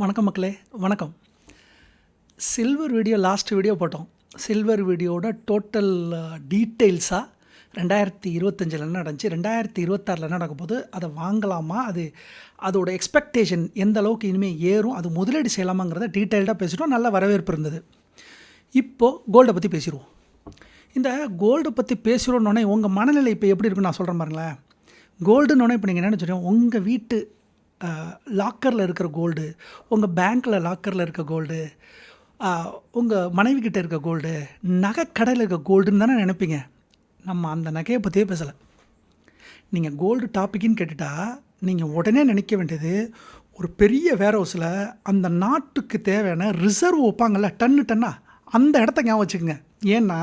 வணக்கம் மக்களே வணக்கம். சில்வர் வீடியோ லாஸ்ட் வீடியோ போட்டோம். சில்வர் வீடியோட டோட்டல் டீட்டெயில்ஸாக ரெண்டாயிரத்தி இருபத்தஞ்சில் என்ன நடந்துச்சு? ரெண்டாயிரத்தி இருபத்தாறில் என்ன நடக்க அதை வாங்கலாமா? அது அதோட எக்ஸ்பெக்டேஷன் எந்த அளவுக்கு இனிமேல் ஏறும்? அது முதலீடு செய்யலாமாங்கிறத டீட்டெயில்டாக பேசிட்டோம். நல்ல வரவேற்பு இருந்தது. இப்போது கோல்டை பற்றி பேசிடுவோம். இந்த கோல்டை பற்றி பேசுகிறோன்னொடனே உங்கள் மனநிலை இப்போ எப்படி இருக்குன்னு நான் சொல்கிறேன் பாருங்களேன். கோல்டுன்னொடனே இப்போ நீங்கள் என்ன நினச்சிருக்கோம் உங்கள் வீட்டு லாக்கரில் இருக்கிற கோல்டு உங்கள் பேங்க்கில் லாக்கரில் இருக்க கோல்டு உங்கள் மனைவி கிட்டே இருக்க கோல்டு நகை கடையில் இருக்க கோல்டுன்னு தானே நினைப்பீங்க. நம்ம அந்த நகையை பற்றியே பேசலை. நீங்கள் கோல்டு டாப்பிக்குன்னு கேட்டுட்டா நீங்கள் உடனே நினைக்க வேண்டியது ஒரு பெரிய வேர் ஹவுஸில் அந்த நாட்டுக்கு தேவையான ரிசர்வ் வைப்பாங்கள்ல டன்னு டன்னா அந்த இடத்த ஞாபகம் வச்சுக்கோங்க. ஏன்னா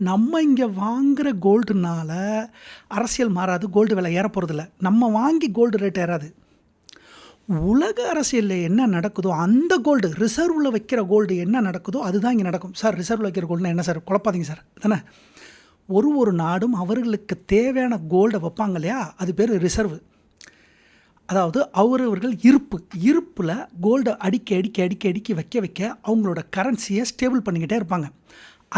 நம்ம இங்கே வாங்குகிற கோல்டுனால அரசியல் மாறாது கோல்டு விலை ஏறப்போகிறதில்ல நம்ம வாங்கி கோல்டு ரேட் ஏறாது. உலக அரசியலில் என்ன நடக்குதோ அந்த கோல்டு ரிசர்வில் வைக்கிற கோல்டு என்ன நடக்குதோ அதுதான் இங்கே நடக்கும். சார் ரிசர்வில் வைக்கிற கோல்டுனா என்ன சார்? குழப்பாதீங்க சார். தானே? ஒரு ஒரு நாடும் அவர்களுக்கு தேவையான கோல்டை வைப்பாங்க இல்லையா? அது பேர் ரிசர்வ் அதாவது அவரவர்கள் இருப்பு. இருப்பில் கோல்டை அடிக்க அடிக்க அடிக்க அடிக்க வைக்க வைக்க அவங்களோட கரன்சியை ஸ்டேபிள் பண்ணிக்கிட்டே இருப்பாங்க.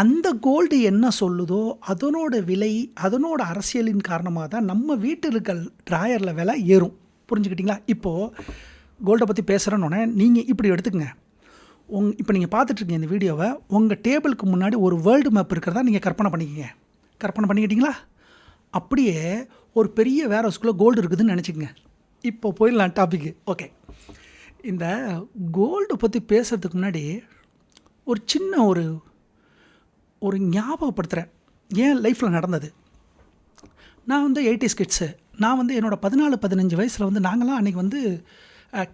அந்த கோல்டு என்ன சொல்லுதோ அதனோட விலை அதனோட அரசியலின் காரணமாக தான் நம்ம வீட்டில் ட்ராயரில் விலை ஏறும். புரிஞ்சுக்கிட்டிங்களா? இப்போது கோல்டை பற்றி பேசுகிறேன்னொன்னே நீங்கள் இப்படி எடுத்துக்கங்க. உங் இப்போ நீங்கள் பார்த்துட்ருக்கீங்க இந்த வீடியோவை உங்கள் டேபிளுக்கு முன்னாடி ஒரு வேர்ல்டு மேப் இருக்கிறதா நீங்கள் கற்பனை பண்ணிக்கங்க. கற்பனை பண்ணிக்கிட்டீங்களா? அப்படியே ஒரு பெரிய வேர் ஹவுஸ்குள்ளே கோல்டு இருக்குதுன்னு நினச்சிக்கங்க. இப்போ போயிடலாம் டாபிக்கு ஓகே இந்த கோல்டு பற்றி பேசுகிறதுக்கு முன்னாடி ஒரு சின்ன ஒரு ஒரு ஞாபகப்படுத்துகிறேன் ஏன் லைஃப்பில் நடந்தது? நான் வந்து எயிட்டி கிட்ஸு நான் வந்து என்னோடய பதினாலு பதினஞ்சு வயசில் வந்து நாங்களாம் அன்றைக்கி வந்து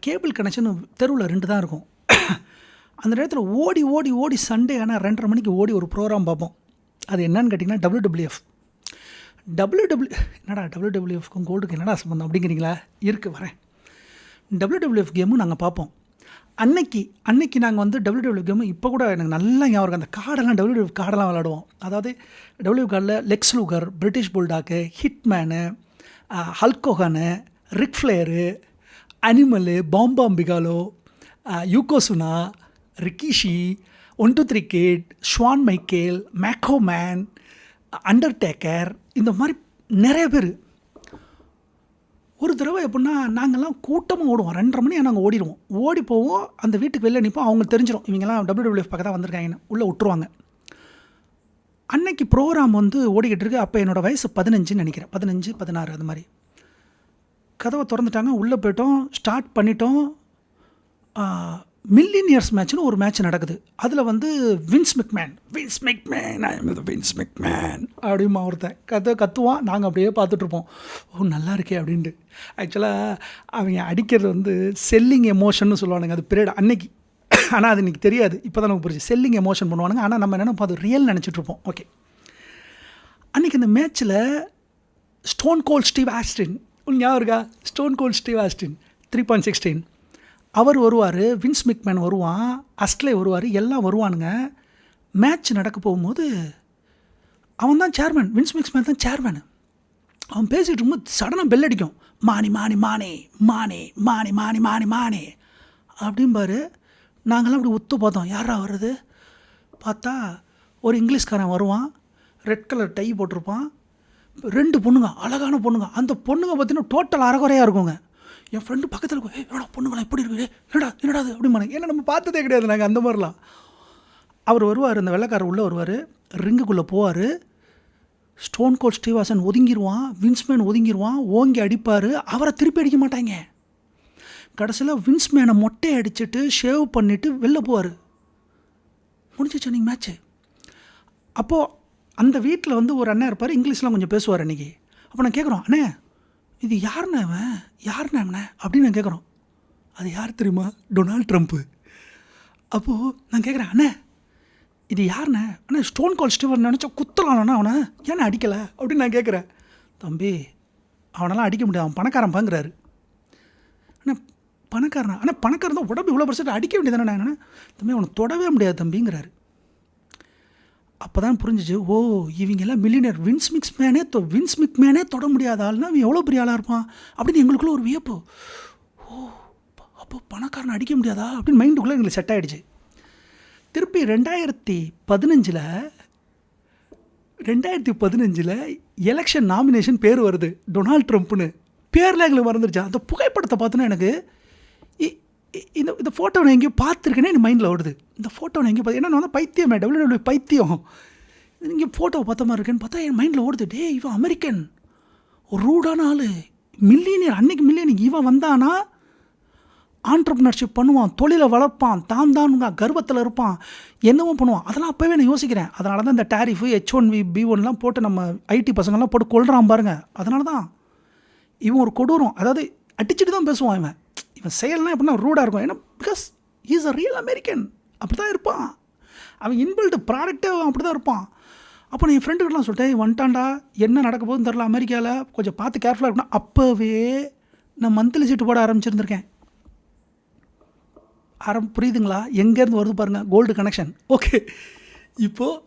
கேபிள் கனெக்ஷன் தெருவில் ரெண்டு தான் இருக்கும். அந்த நேரத்தில் ஓடி ஓடி ஓடி சண்டே ஆனால் ரெண்டரை மணிக்கு ஓடி ஒரு ப்ரோக்ராம் பார்ப்போம். அது என்னன்னு கேட்டிங்கன்னா டபிள்யூ டபிள்யூ டபிள்யூ என்னடா டபிள்யூடபிள்யூஎஃப்க்கும் கோல்டுக்கு என்னடா சம்பந்தம் அப்படிங்கிறீங்களா? இருக்குது வரேன். டபிள்யூடபிள்யூஎஃப் கேமும் நாங்கள் பார்ப்போம். அன்னைக்கு அன்னைக்கு நாங்கள் வந்து டபிள்யூ கேமு இப்போ கூட எனக்கு நல்லா ஞாபகம் இருக்கும் அந்த கார்டெல்லாம் டபிள்யூ கார்டெல்லாம் விளாடுவோம் அதாவது டபிள்யூ கார்டில் Lex Luger British Bulldog Hitman Hulk Hogan Ric Flair Animal Bam Bam Bigelow Yokozuna Rikishi one two three Kate Shawn Michael Macho Man Undertaker இந்த மாதிரி நிறைய பேர் ஒரு தடவை எப்படின்னா நாங்கள்லாம் கூட்டமாக ஓடுவோம். ரெண்டரை மணி நாங்கள் ஓடிடுவோம். ஓடி போவோம். அந்த வீட்டுக்கு வெளில நிற்போம் அவங்களுக்கு தெரிஞ்சிடும் இவங்கெல்லாம் டபிள்யூடபிள்யூஎஃப் பக்கம் தான் வந்திருக்காங்கன்னு. உள்ளே விட்டுருவாங்க. அன்னைக்கு ப்ரோக்ராம் வந்து ஓடிக்கிட்டு இருக்கு. அப்போ என்னோடய வயசு பதினஞ்சுன்னு நினைக்கிறேன். பதினஞ்சு பதினாறு அது மாதிரி. கதவை திறந்துட்டாங்க. உள்ளே போயிட்டோம். ஸ்டார்ட் பண்ணிட்டோம். மில்லியன் இயர்ஸ் மேட்ச்னு ஒரு மேட்ச் நடக்குது. அதில் வந்து Vince McMahon. Vince McMahon I am Vince McMahon அப்படிமா ஒருத்தன். கத்த கத்துவான் நாங்கள் அப்படியே பார்த்துட்ருப்போம் ஓ நல்லா இருக்கே அப்படின்ட்டு. ஆக்சுவலாக அவங்க அடிக்கிறது வந்து செல்லிங் எமோஷன்னு சொல்லுவானுங்க. அது பீரியட் அன்னைக்கு. ஆனால் அது இன்றைக்கி தெரியாது. இப்போ தான் நமக்கு புரிஞ்சு செல்லிங் எமோஷன் பண்ணுவானுங்க. ஆனால் நம்ம என்ன அது ரியல் நினச்சிட்ருப்போம் ஓகே அன்றைக்கி இந்த மேட்ச்சில் ஸ்டோன் கோல் ஸ்டீவ் ஆஸ்டின் உன் ஞாபகம் இருக்கா? Stone Cold Steve Austin three point sixteen அவர் வருவார் வின்ஸ் மிக்மேன் வருவான் அஸ்ட்லே வருவார் எல்லாம் வருவானுங்க. மேட்ச் நடக்க போகும்போது அவன் தான் சேர்மேன் வின்ஸ் மிக்ஸ்மேன் தான் சேர்மேன் அவன் பேசிகிட்டு இருக்கும்போது சடனாக பெல் அடிக்கும். மானி மானி மானே மானே மானி மானி மானி மானே. அப்படிம்பாரு. நாங்களாம் அப்படி ஒத்து பார்த்தோம். யாரா வருது பார்த்தா ஒரு இங்கிலீஷ்காரன் வருவான். ரெட் கலர் டை போட்டிருப்பான். ரெண்டு பொண்ணுங்க அழகான பொண்ணுங்க. அந்த பொண்ணுங்க பார்த்தீங்கன்னா டோட்டல் அறகுறையாக இருக்குங்க. என் ஃப்ரெண்டு பக்கத்தில் இருக்கும். ஏ என்னடா பொண்ணுங்களா எப்படி இருக்குது என்னடா என்னடா அது அப்படிம்பாங்க ஏன்னா நம்ம பார்த்ததே கிடையாது நாங்கள் அந்த மாதிரிலாம். அவர் வருவார் அந்த வெள்ளைக்காரர் உள்ளே வருவார். ரிங்குக்குள்ளே போவார். ஸ்டோன் கோல் ஸ்ரீவாசன் ஒதுங்கிடுவான் வின்ஸ்மேன் ஒதுங்கிடுவான் ஓங்கி அடிப்பார். அவரை திருப்பி அடிக்க மாட்டாங்க. கடைசியில் வின்ஸ்மேனை மொட்டை அடிச்சுட்டு ஷேவ் பண்ணிவிட்டு வெளில போவார். முடிஞ்சிச்சு நீங்கள் மேட்ச்சு அப்போது அந்த வீட்டில் வந்து ஒரு அண்ணன் இருப்பார். இங்கிலீஷ்லாம் கொஞ்சம் பேசுவார் அன்றைக்கி அப்போ நான் கேட்குறோம் அண்ணே இது யாருண்ணே அவன் யாருண்ணே அவனே அப்படின்னு நான் கேட்குறோம் அது யார் தெரியுமா? Donald Trump. அப்போது நான் கேட்குறேன் அண்ணே இது யாருண்ணே? அண்ணே ஸ்டோன் கால் ஸ்டீவர் நினச்சா குத்தலாம்ண்ணா அவனை. ஏன்னா அடிக்கலை? அப்படின்னு நான் கேட்குறேன் தம்பி அவனெல்லாம் அடிக்க முடியாது. அவன் பணக்காரன் பாங்கிறாரு. அண்ணா பணக்காரனா? ஆனால் பணக்காரன் தான் உடம்பு இவ்வளோ பர்சன்ட் அடிக்க வேண்டியதானே நான் என்ன தம்பி அவனை தொடவே முடியாது தம்பிங்கிறாரு. அப்போ தான் புரிஞ்சிச்சு ஓ இவங்கெல்லாம் மில்லியனர் வின்ஸ் மிக்ஸ் மேனே தொ வின்ஸ் மிக் மேனே தொட முடியாத ஆள்னா அவன் எவ்வளோ பெரிய ஆளாக இருப்பான்? அப்படின்னு எங்களுக்குள்ளே ஒரு வியப்பு. ஓ அப்போ பணக்காரன் அடிக்க முடியாதா? அப்படின்னு மைண்டுக்குள்ளே எங்களுக்கு செட் ஆகிடுச்சு திருப்பி ரெண்டாயிரத்தி பதினஞ்சில் ரெண்டாயிரத்தி பதினஞ்சில் எலெக்ஷன் நாமினேஷன் பேர் வருது. டொனால்ட் ட்ரம்ப்னு பேரில் எங்களுக்கு மறந்துருச்சு. அந்த புகைப்படத்தை பார்த்தோன்னா எனக்கு இந்த இந்த ஃபோட்டோ நான் எங்கேயோ பார்த்துருக்கேனே என் மைண்டில் ஓடுது. இந்த ஃபோட்டோ நான் எங்கேயோ பார்த்து ஏன்னா நான் வந்து பைத்தியமே டபிள்யூ டபிள்யூ பைத்தியம். இங்கே ஃபோட்டோ பார்த்த மாதிரி இருக்கேன்னு பார்த்தா என் மைண்டில் ஓடுது டே இவன் அமெரிக்கன். ஒரு ரூடான ஆள். மில்லியனியர் அன்னைக்கு மில்லியனியர் இவன் வந்தானா? ஆண்டர்ப்ரினர்ஷிப் பண்ணுவான் தொழிலை வளர்ப்பான் தான் தான் கர்வத்தில் இருப்பான். என்னவோ பண்ணுவான். அதெல்லாம் அப்போவே நான் யோசிக்கிறேன். அதனால தான் இந்த tariff H one B P ஒன்லாம் போட்டு நம்ம ஐடி பசங்கள்லாம் போட்டு கொள்றான் பாருங்க. அதனால தான் இவன் ஒரு கொடூரம். அதாவது அடிச்சுட்டு தான் பேசுவான் இவன். இவன் செயல்னா எப்படின்னா ரூடாக இருக்கும். ஏன்னா because is a real American அப்படி தான் இருப்பான். அவன் இன்பில்டு ப்ராடக்டே அவன் அப்படி தான் இருப்பான். அப்போ நான் என் ஃப்ரெண்டுக்கெல்லாம் சொல்லிட்டேன் "இவன் வந்துட்டான்டா. என்ன நடக்க போகுதுன்னு தெரில அமெரிக்காவில் கொஞ்சம் பார்த்து கேர்ஃபுல்லாக இருக்கணும். அப்போவே நான் மந்த்லி சீட்டு போட ஆரம்பிச்சிருந்திருக்கேன். ஆரம் புரியுதுங்களா? எங்கேருந்து வருது பாருங்கள் கோல்டு கனெக்ஷன் ஓகே இப்போது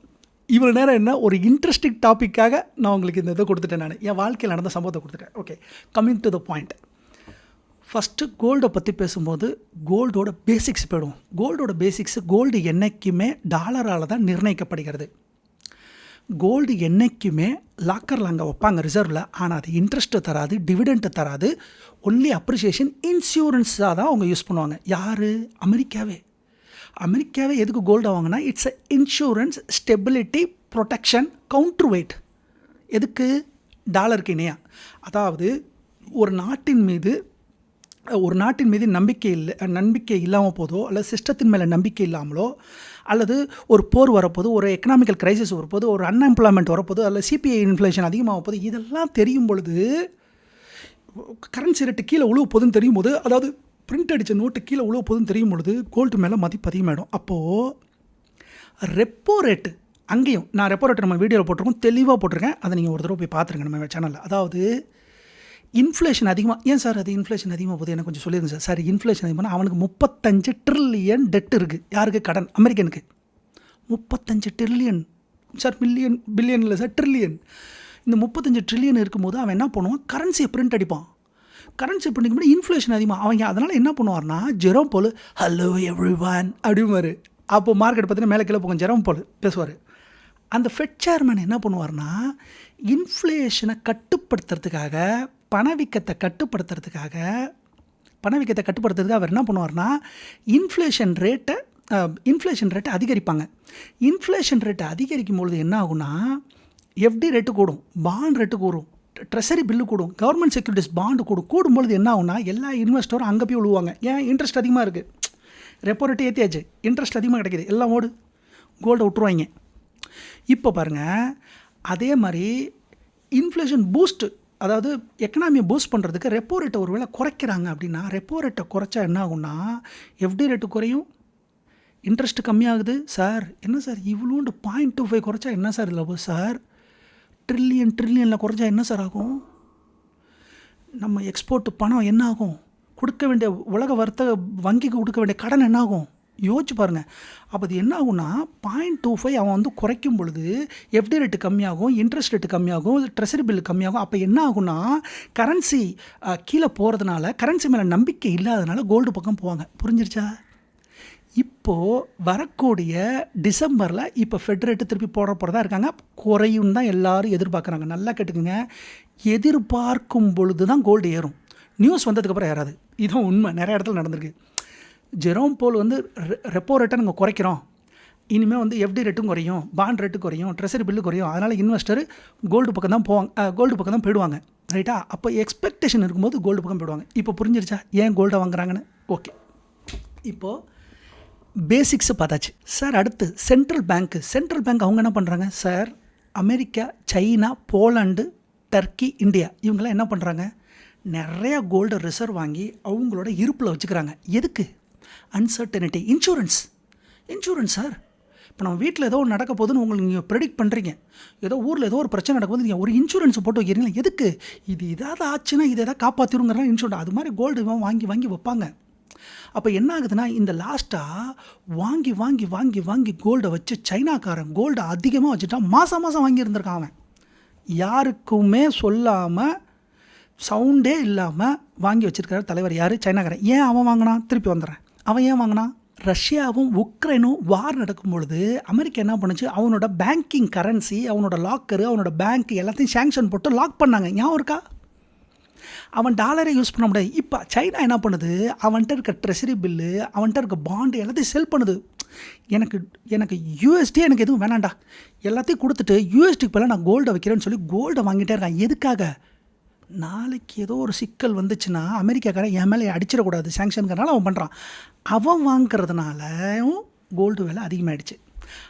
இவ்வளோ நேரம் என்ன? ஒரு இன்ட்ரெஸ்டிங் டாப்பிக்காக நான் உங்களுக்கு இந்த இதை கொடுத்துட்டேன் நான். என் வாழ்க்கையில் நடந்த சம்பவத்தை கொடுத்துட்டேன். Okay coming to the point first கோல்டை பற்றி பேசும்போது கோல்டோட பேசிக்ஸ் போயிடுவோம். கோல்டோட பேசிக்ஸ் கோல்டு என்னைக்குமே டாலரால் தான் நிர்ணயிக்கப்படுகிறது. கோல்டு என்றைக்குமே லாக்கரில் அங்கே வைப்பாங்க ரிசர்வில் ஆனால் அது இன்ட்ரெஸ்ட்டு தராது டிவிடெண்ட்டு தராது. ஒன்லி அப்ரிசியேஷன் இன்சூரன்ஸாக தான் அவங்க யூஸ் பண்ணுவாங்க. யார்? அமெரிக்காவே. அமெரிக்காவே எதுக்கு கோல்டு வாங்கினா it's a insurance stability protection counter weight எதுக்கு? டாலருக்கு இணையா. அதாவது ஒரு நாட்டின் மீது ஒரு நாட்டின் மீது நம்பிக்கை இல்லை நம்பிக்கை இல்லாமல் போதோ அல்லது சிஸ்டத்தின் மேலே நம்பிக்கை இல்லாமலோ அல்லது ஒரு போர் வரப்போது ஒரு எக்கனாமிக்கல் கிரைசிஸ் வரப்போது ஒரு அன்எம்ப்ளாய்மெண்ட் வரப்போது அல்லது சிபிஐ இன்ஃப்ளேஷன் அதிகமாக போது இதெல்லாம் தெரியும் பொழுது கரன்சி ரேட்டு கீழே உழுவ போதுன்னு தெரியும் போது அதாவது பிரிண்ட் அடித்த நோட்டு கீழே உழுவ போதுன்னு தெரியும் பொழுது கோல்டு மேலே மதிப்பு அதிகமாகிடும் அப்போது ரெப்போ ரேட்டு அங்கேயும் நான் ரெப்போ ரேட்டு நம்ம வீடியோவில் போட்டிருக்கோம் தெளிவாக போட்டிருக்கேன். அதை நீங்கள் ஒரு தடவை போய் பார்த்துருங்க நம்ம சேனலில் அதாவது இன்ஃப்ளேஷன் அதிகமாக ஏன் சார் அது இன்ஃப்ளேஷன் அதிகமாக போகுது? எனக்கு கொஞ்சம் சொல்லியிருந்தேன் சார். சார் இன்ஃப்ளேஷன் அதிகமாக அவனுக்கு முப்பத்தஞ்சு ட்ரில்லியன் டெட் இருக்குது யாருக்கு? கடன். அமெரிக்கனுக்கு. முப்பத்தஞ்சு ட்ரில்லியன் சார் மில்லியன் பில்லியன் இல்லை சார் ட்ரில்லியன் இந்த முப்பத்தஞ்சு ட்ரில்லியன் இருக்கும்போது அவன் என்ன பண்ணுவான்? கரன்சியை பிரிண்ட் அடிப்பான். கரன்சி பிரிண்ட் பண்ணி இன்ஃப்ளேஷன் அதிகமாக அவங்க அதனால் என்ன பண்ணுவார்னா Jerome Powell hello everyone அப்படிமாரு அப்போ மார்க்கெட் பார்த்தீங்கன்னா மேலே கீழே போகும். ஜெரோம் போல் பேசுவார். அந்த ஃபெட் சேர்மேன் என்ன பண்ணுவார்னா இன்ஃப்ளேஷனை கட்டுப்படுத்துறதுக்காக பணவீக்கத்தை கட்டுப்படுத்துறதுக்காக பணவீக்கத்தை கட்டுப்படுத்துறதுக்கு அவர் என்ன பண்ணுவார்னா இன்ஃப்ளேஷன் ரேட்டை இன்ஃப்ளேஷன் ரேட்டை அதிகரிப்பாங்க. இன்ஃப்ளேஷன் ரேட்டை அதிகரிக்கும் பொழுது என்ன ஆகும்னா எஃப்டி ரேட்டு கூடும் பாண்ட் ரேட்டு கூடும் ட்ரெஷரி பில்லு கூடும் கவர்மெண்ட் செக்யூரிட்டிஸ் பாண்டு கூடும். கூடும்பொழுது என்ன ஆகும்னா எல்லா இன்வெஸ்டரும் அங்கே போய் விழுவாங்க ஏன்? இன்ட்ரெஸ்ட் அதிகமாக இருக்குது ரெப்போ ரேட்டு ஏற்றியாச்சு இன்ட்ரெஸ்ட் அதிகமாக கிடைக்கிது. எல்லாம் ஓடு. கோல்டை விட்டுருவாங்க. இப்போ பாருங்கள் அதே மாதிரி இன்ஃப்ளேஷன் பூஸ்ட்டு அதாவது எக்கனாமியை பூஸ்ட் பண்ணுறதுக்கு ரெப்போ ரேட்டை ஒரு வேளை குறைக்கிறாங்க அப்படின்னா ரெப்போ ரேட்டை குறைச்சா என்ன ஆகும்னா எஃப்டி ரேட்டு குறையும். இன்ட்ரெஸ்ட் கம்மியாகுது. சார் என்ன சார் இவ்வளோண்டு பாயிண்ட் டூ ஃபைவ் குறைச்சா என்ன சார் இல்லை சார் ட்ரில்லியன் ட்ரில்லியனில் குறைச்சா என்ன சார் ஆகும்? நம்ம எக்ஸ்போர்ட் பணம் என்ன ஆகும்? கொடுக்க வேண்டிய உலக வர்த்தக வங்கிக்கு கொடுக்க வேண்டிய கடன் என்ன ஆகும்? யோசிச்சு பாருங்கள் அப்போ அது என்ன ஆகும்னா பாயிண்ட் டூ ஃபைவ் அவன் வந்து குறைக்கும் பொழுது எஃப்டி ரேட்டு கம்மியாகும் இன்ட்ரெஸ்ட் ரேட்டு கம்மியாகும் ட்ரெஷரி பில் கம்மியாகும். அப்போ என்ன ஆகும்னா கரன்சி கீழே போகிறதுனால கரன்சி மேலே நம்பிக்கை இல்லாதனால கோல்டு பக்கம் போவாங்க. புரிஞ்சிருச்சா? இப்போது வரக்கூடிய டிசம்பரில் இப்போ ஃபெட்ரேட்டு திருப்பி போட போகிறதா இருக்காங்க. குறையும் தான் எல்லோரும் எதிர்பார்க்குறாங்க. நல்லா கேட்டுக்குங்க. எதிர்பார்க்கும் பொழுது தான் கோல்டு ஏறும் நியூஸ் வந்ததுக்கப்புறம் ஏறாது. இதுதான் உண்மை. நிறைய இடத்துல நடந்திருக்கு. ஜெரோம் போல் வந்து ரெப்போ ரேட்டை நாங்கள் குறைக்கிறோம். இனிமேல் வந்து எஃப்டி ரேட்டும் குறையும் பாண்ட் ரேட்டு குறையும் ட்ரெஸரி பில்லு குறையும். அதனால் இன்வெஸ்டர் கோல்டு பக்கம் தான் போவாங்க கோல்டு பக்கம் தான் போயிடுவாங்க. ரைட்டா அப்போ எக்ஸ்பெக்டேஷன் இருக்கும்போது கோல்டு பக்கம் போயிடுவாங்க. இப்போ புரிஞ்சிருச்சா? ஏன் கோல்டை வாங்குறாங்கன்னு? ஓகே இப்போது பேசிக்ஸு பார்த்தாச்சு. சார் அடுத்து சென்ட்ரல் பேங்க்கு சென்ட்ரல் பேங்க் அவங்க என்ன பண்ணுறாங்க sir America China Poland Turkey India இவங்கெல்லாம் என்ன பண்ணுறாங்க நிறையா கோல்டு ரிசர்வ் வாங்கி அவங்களோட இருப்பில் வச்சுக்கிறாங்க. எதுக்கு? அன்சர்டனிட்டி இன்சூரன்ஸ் இன்சூரன்ஸ் சார் இப்போ நம்ம வீட்டில் ஏதோ ஒன்று நடக்க போகுதுன்னு உங்களுக்கு நீங்கள் ப்ரெடிக்ட் பண்ணுறீங்க ஏதோ ஊரில் ஏதோ ஒரு பிரச்சனை நடக்கும்போது நீங்கள் ஒரு இன்சூரன்ஸ் போட்டு வைக்கிறீங்களா எதுக்கு? இது ஏதாவது ஆச்சுன்னா இது எதாவது காப்பாற்றிடுங்கிறலாம் இன்சூரன்ஸ் அது மாதிரி கோல்டு வாங்கி வாங்கி வைப்பாங்க. அப்போ என்ன ஆகுதுன்னா இந்த லாஸ்ட்டாக வாங்கி வாங்கி வாங்கி வாங்கி கோல்டை வச்சு சைனாக்காரன் கோல்டை அதிகமாக வச்சுட்டான் மாதம் மாதம் வாங்கியிருந்திருக்கான் அவன். யாருக்குமே சொல்லாமல் சவுண்டே இல்லாமல் வாங்கி வச்சிருக்காரு தலைவர் யார்? சைனாக்காரன். ஏன் அவன் வாங்கினான்? திருப்பி வந்துடுறேன். அவன் ஏன் வாங்கினான்? ரஷ்யாவும் உக்ரைனும் வார் நடக்கும் பொழுது அமெரிக்கா என்ன பண்ணுச்சு? அவனோட பேங்கிங் கரன்சி அவனோட லாக்கரு அவனோட பேங்க் எல்லாத்தையும் சேங்ஷன் போட்டு லாக் பண்ணாங்க. ஞாபகம் இருக்கா? அவன் டாலரை யூஸ் பண்ண முடியாது. இப்போ சைனா என்ன பண்ணுது? அவன்கிட்ட இருக்க ட்ரெஷரி பில்லு அவன்கிட்ட இருக்க பாண்டு எல்லாத்தையும் செல் பண்ணுது. எனக்கு எனக்கு யூஎஸ்டி எனக்கு எதுவும் வேணாண்டா எல்லாத்தையும் கொடுத்துட்டு யூஎஸ்டிக்கு பதிலாக நான் கோல்டை வைக்கிறேன்னு சொல்லி கோல்டை வாங்கிட்டே இருக்கான். எதுக்காக? நாளைக்கு ஏதோ ஒரு சிக்கல் வந்துச்சுன்னா அமெரிக்காக்காரன் என் மேலே அடிச்சிடக்கூடாது சேங்ஷனுங்கிறனால அவன் பண்ணுறான் அவன் வாங்குறதுனாலும் கோல்டு விலை அதிகமாகிடுச்சு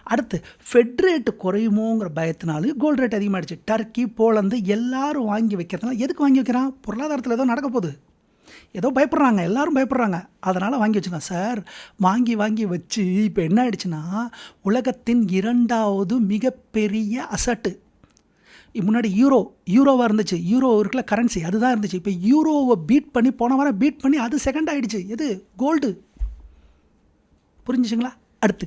அடுத்து ஃபெட் ரேட்டு குறையுமோங்கிற பயத்தினாலும் கோல்டு ரேட் அதிகமாகிடுச்சு டர்க்கி போலந்து எல்லாரும் வாங்கி வைக்கிறதுனால எதுக்கு வாங்கி வைக்கிறான்? பொருளாதாரத்தில் ஏதோ நடக்க போகுது. ஏதோ பயப்படுறாங்க எல்லாரும் பயப்படுறாங்க. அதனால் வாங்கி வச்சுக்கலாம். சார் வாங்கி வாங்கி வச்சு இப்போ என்ன ஆயிடுச்சுன்னா உலகத்தின் இரண்டாவது மிகப்பெரிய அசட்டு முன்னாடி யூரோ யூரோவாக இருந்துச்சு. யூரோ இருக்குல்ல கரன்சி அதுதான் இருந்துச்சு. இப்போ யூரோவை பீட் பண்ணி போன வாரம் பீட் பண்ணி அது செகண்ட் ஆகிடுச்சு எது? கோல்டு புரிஞ்சுச்சுங்களா? அடுத்து.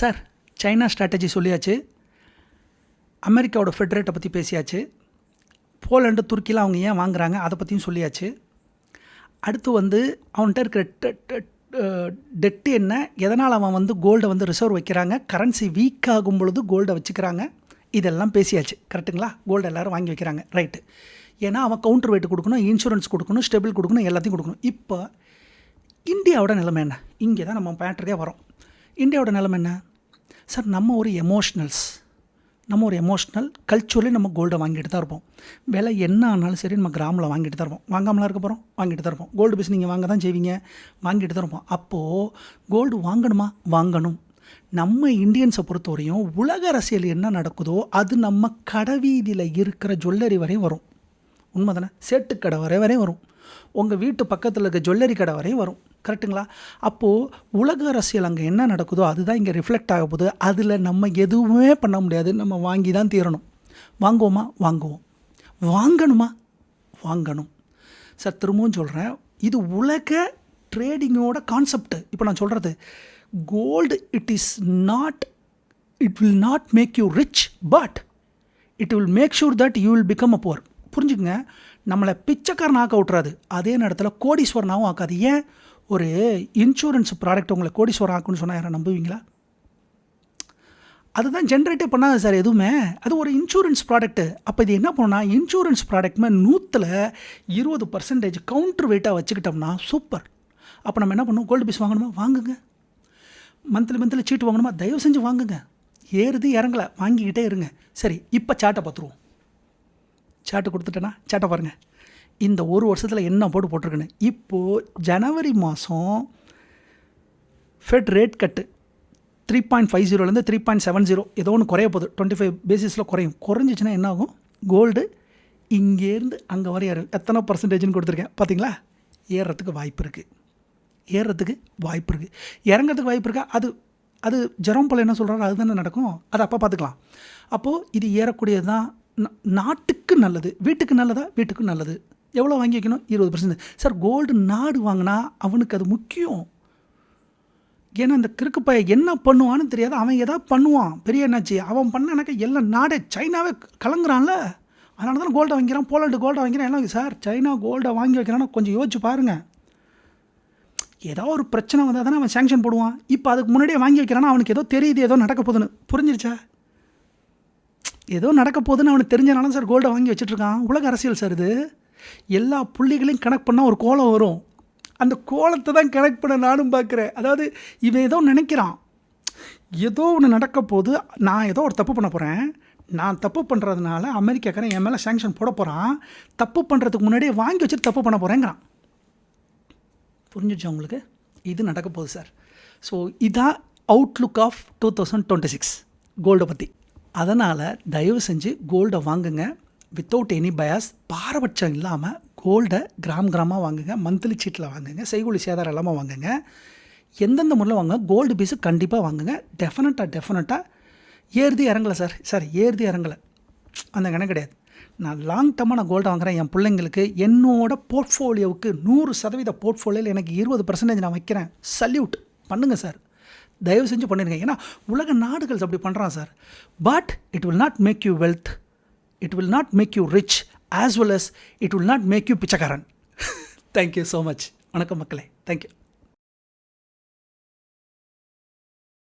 சார் சைனா ஸ்ட்ராட்டஜி சொல்லியாச்சு. அமெரிக்காவோட ஃபெட்ரேட்டை பற்றி பேசியாச்சு. போலண்டு துருக்கியில் அவங்க ஏன் வாங்குறாங்க? அதை பற்றியும் சொல்லியாச்சு. அடுத்து வந்து அவன்கிட்ட இருக்கிற டெட்டு என்ன? எதனால் அவன் வந்து கோல்டை வந்து ரிசர்வ் வைக்கிறாங்க? கரன்சி வீக் ஆகும் பொழுது கோல்டை வச்சுக்கிறாங்க. இதெல்லாம் பேசியாச்சு. கரெக்டுங்களா? கோல்டு எல்லோரும் வாங்கி வைக்கிறாங்க. ரைட்டு ஏன்னா அவன் கவுண்டர் வெயிட் கொடுக்கணும் இன்சூரன்ஸ் கொடுக்கணும் ஸ்டெபிள் கொடுக்கணும் எல்லாத்தையும் கொடுக்கணும். இப்போ இந்தியாவோட நிலைமை என்ன? இங்கே தான் நம்ம பேட்டரியாக வரோம். இந்தியாவோட நிலைமை என்ன? சார் நம்ம ஒரு எமோஷ்னல்ஸ் நம்ம ஒரு எமோஷ்னல் கல்ச்சுரலி நம்ம கோல்டை வாங்கிட்டு தான் இருப்போம். விலை என்ன ஆனாலும் சரி நம்ம கிராமில் வாங்கிட்டு தான் இருப்போம். வாங்காமலாம் இருக்க போகிறோம் வாங்கிட்டு தான் இருப்போம். கோல்டு பிஸ் நீங்கள் வாங்க தான் செய்வீங்க. வாங்கிட்டு தான் இருப்போம். அப்போது கோல்டு வாங்கணுமா? வாங்கணும். நம்ம இந்தியன்ஸை பொறுத்தவரையும் உலக அரசியல் என்ன நடக்குதோ அது நம்ம கடைவீதியில் இருக்கிற ஜுவல்லரி வரையும் வரும். உண்மை தானே சேட்டுக்கடை வரை வரையும் வரும். உங்கள் வீட்டு பக்கத்தில் இருக்க ஜுவல்லரி கடை வரையும் வரும். கரெக்டுங்களா அப்போது உலக அரசியல் அங்கே என்ன நடக்குதோ அதுதான் இங்கே ரிஃப்ளெக்ட் ஆக போகுது. அதில் நம்ம எதுவுமே பண்ண முடியாது. நம்ம வாங்கி தான் தீரணும். வாங்குவோமா? வாங்குவோம். வாங்கணுமா? வாங்கணும். சார் திரும்பவும் சொல்கிறேன் இது உலக ட்ரேடிங்கோட கான்செப்ட் இப்போ நான் சொல்கிறது gold it is not it will not make you rich but it will make sure that you will become a poor புரிஞ்சுக்கங்க? நம்மளை பிச்சைக்காரன் ஆக்க விட்றாது அதே நேரத்தில் கோடீஸ்வரனாகவும் ஆக்காது. ஏன்? ஒரு இன்சூரன்ஸ் ப்ராடக்ட் உங்களை கோடீஸ்வரன் ஆக்குன்னு சொன்னால் யாரை நம்புவீங்களா? அதுதான் ஜென்ரேட்டே பண்ணாது சார் எதுவுமே. அது ஒரு இன்சூரன்ஸ் ப்ராடக்ட்டு அப்போ இது என்ன பண்ணோன்னா இன்சூரன்ஸ் ப்ராடக்ட்மே நூற்றில் இருபது பர்சன்டேஜ் கவுண்டர் வெயிட்டாக வச்சுக்கிட்டோம்னா சூப்பர் அப்போ நம்ம என்ன பண்ணுவோம் கோல்டு பீஸ் வாங்கணுமா? வாங்குங்க. மந்த்லி மந்த்லி சீட்டு வாங்கணுமா? தயவு செஞ்சு வாங்குங்க. ஏறுது இறங்கலை. வாங்கிக்கிட்டே இருங்க. சரி இப்போ சாட்டை பார்த்துருவோம் சாட்டு கொடுத்துட்டேன்னா சாட்டை பாருங்கள் இந்த ஒரு வருஷத்தில் என்ன போட்டு போட்டிருக்குன்னு. இப்போது ஜனவரி மாதம் Fed rate cut three point five ஜீரோலேருந்து த்ரீ பாயிண்ட் செவன் ஜீரோ ஏதோ ஒன்று குறைய போகுது. டுவெண்ட்டி ஃபைவ் பேசிஸில் குறையும். குறைஞ்சிச்சின்னா என்ன ஆகும்? கோல்டு இங்கேருந்து அங்கே வரைய எத்தனை பர்சன்டேஜ்னு கொடுத்துருக்கேன். பார்த்தீங்களா ஏறுறதுக்கு வாய்ப்பு இருக்குது ஏறுறதுக்கு வாய்ப்பு இருக்குது இறங்கிறதுக்கு வாய்ப்பு இருக்கா? அது அது ஜெரோம் போல் என்ன சொல்கிறாரோ அதுதானே நடக்கும். அது அப்போ பார்த்துக்கலாம். அப்போது இது ஏறக்கூடியது தான் நாட்டுக்கு நல்லது. வீட்டுக்கு நல்லதா? வீட்டுக்கு நல்லது. எவ்வளோ வாங்கி வைக்கணும்? இருபது பர்சன்ட் சார் கோல்டு நாடு வாங்கினா அவனுக்கு அது முக்கியம். ஏன்னா இந்த கிறுக்கு பைய என்ன பண்ணுவான்னு தெரியாது. அவன் எதாவது பண்ணுவான். பெரிய என்னாச்சு? அவன் பண்ணானாக்கா எல்லாம் நாடே சைனாவே கலங்குறான்ல. அதனால தான் கோல்டை வாங்கிறான் போலண்டு கோல்டை வாங்கிறான் எல்லாம் சார் சைனா கோல்டை வாங்கி வைக்கிறான்னா கொஞ்சம் யோசிச்சு பாருங்கள் ஏதோ ஒரு பிரச்சனை வந்தால் தானே அவன் சேங்ஷன் போடுவான். இப்போ அதுக்கு முன்னாடியே வாங்கி வைக்கிறான்னா அவனுக்கு ஏதோ தெரியுது ஏதோ நடக்க போகுதுன்னு. புரிஞ்சிருச்சா? ஏதோ நடக்க போகுதுன்னு அவனுக்கு தெரிஞ்சனால சார் கோல்டை வாங்கி வச்சுட்ருக்கான் உலக அரசியல் சார் இது. எல்லா புள்ளிகளையும் கனெக்ட் பண்ணால் ஒரு கோலம் வரும். அந்த கோலத்தை தான் கனெக்ட் பண்ண நானும் பார்க்குறேன். அதாவது இவன் ஏதோ நினைக்கிறான். ஏதோ ஒன்று நடக்க போது நான் ஏதோ ஒரு தப்பு பண்ண போகிறேன் நான் தப்பு பண்ணுறதுனால அமெரிக்காக்காரன் என் மேலே சேங்ஷன் போட போகிறான் தப்பு பண்ணுறதுக்கு முன்னாடியே வாங்கி வச்சுட்டு தப்பு பண்ண போகிறேங்கிறான் புரிஞ்சிச்சு உங்களுக்கு? இது நடக்க போகுது சார் ஸோ இதான் outlook of two thousand twenty six கோல்டை பற்றி அதனால் தயவு செஞ்சு கோல்டை வாங்குங்க. வித்தவுட் எனி பயாஸ் பாரபட்சம் இல்லாமல் கோல்டை கிராம் கிராமாக வாங்குங்க. மந்த்லி சீட்டில் வாங்குங்க. செய்கூலி சேதாரம் இல்லாமல் வாங்குங்க. எந்தெந்த முறையில் வாங்க கோல்டு பீஸு கண்டிப்பாக வாங்குங்க. டெஃபினட்டாக டெஃபினட்டாக ஏறுதி இறங்கலை சார் சார் ஏறுதி இறங்கலை. அந்த கணக்கு கிடையாது. நான் லாங் டர்மாக நான் கோல்டு வாங்குகிறேன் என் பிள்ளைங்களுக்கு என்னோட போர்ட்ஃபோலியோவுக்கு நூறு சதவீத போர்ட்ஃபோலியோவில் எனக்கு இருபது பர்சன்டேஜ் நான் வைக்கிறேன். சல்யூட் பண்ணுங்கள் சார் தயவு செஞ்சு பண்ணிடுங்க ஏன்னா உலக நாடுகள் அப்படி பண்ணுறான் sir but it will not make you wealth it will not make you rich as well as it will not make you Pichaikkaran. Thank you so much வணக்கம் மக்களே. Thank you